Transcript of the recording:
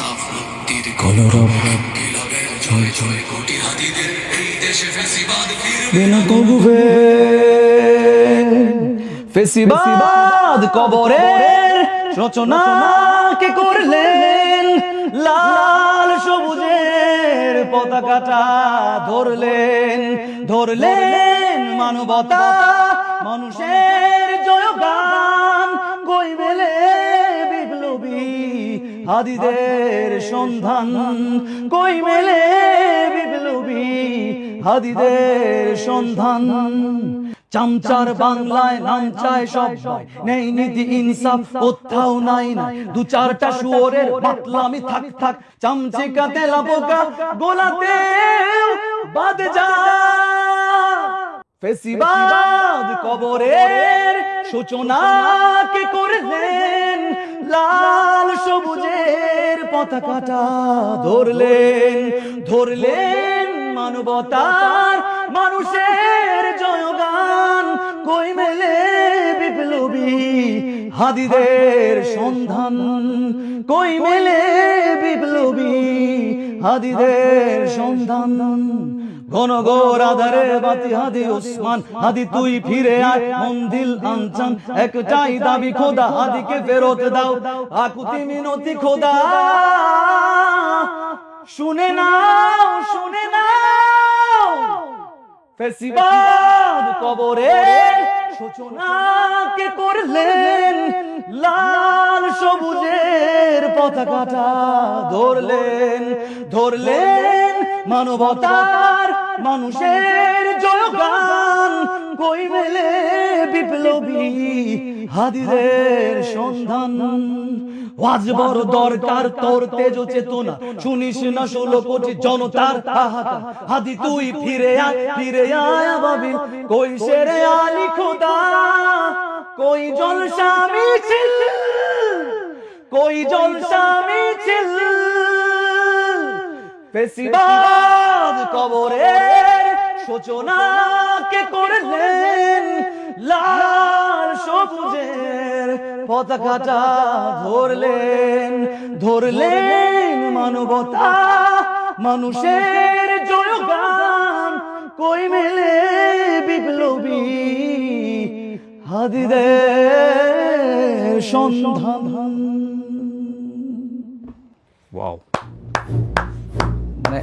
ইনসাফ মুক্তির কলরব জয় জয় কোটি হাতিদের এই দেশে ফেসিবাদ ফিরবে বিনা কবুবে ফেসিবাদ কবরের রচনা কে করলেন। লাল সবুজের পতাকাটা ধরলেন। ধরলেন মানবতা, মানুষের হাদিদের সন্ধান কই মেলে বিপ্লবী? হাদিদের সন্ধান। চামচার বাংলায় নাম চায় সব নেই নীতি ইনসাফ, কোথাও নাই না। দু চারটা শুয়োরের পাতলামি থাক থাক। চামচে কাতে লাবোকা গোলাতে বাদ যা। ফেসিবাদ কবরের সূচনা কে করলেন লাল সবুজের পতাকাটা ধরলেন ধরলেন মানবতার মানুষের জয়গান। কই মেলে বিপ্লবী হাদিদের সন্ধান? কই মেলে বিপ্লবী হাদিদের সন্ধান? ঘন ঘোর আধারে বাতি হাদি উসমান হাদি, তুই ফিরে আয়। মন্দিল আনচান একটাই দাবি, খোদা হাদিকে ফেরত দাও। আকুতি মিনতি, খোদা। শুনে নাও শুনে নাও। ফেসিবাদ কবরের সূচনা কে করলেন। লাল সবুজের পতাকাটা ধরলেন। ধরলেন মানবতার মানুষের জয়গান কই মেলে বিপ্লবী হাদিদের সন্ধান? আজ বড় দরকার তোর তেজ চেতনা। শুনিস না ষোলো কোটি জনতার হাদি তুই ফিরে আয় ফিরে আয় কই সেরে আলি খোদা? কই জলসা মিছিল কই জলসা মিছিল ফেসিবাদ কবরের সূচনা কে করলেন লাল সবুজের পতাকাটা ধরলেন ধরলেন মানবতা মানুষের জয়গান কই মেলে বিপ্লবী হাদিদের সন্ধান। ওয়াও মানে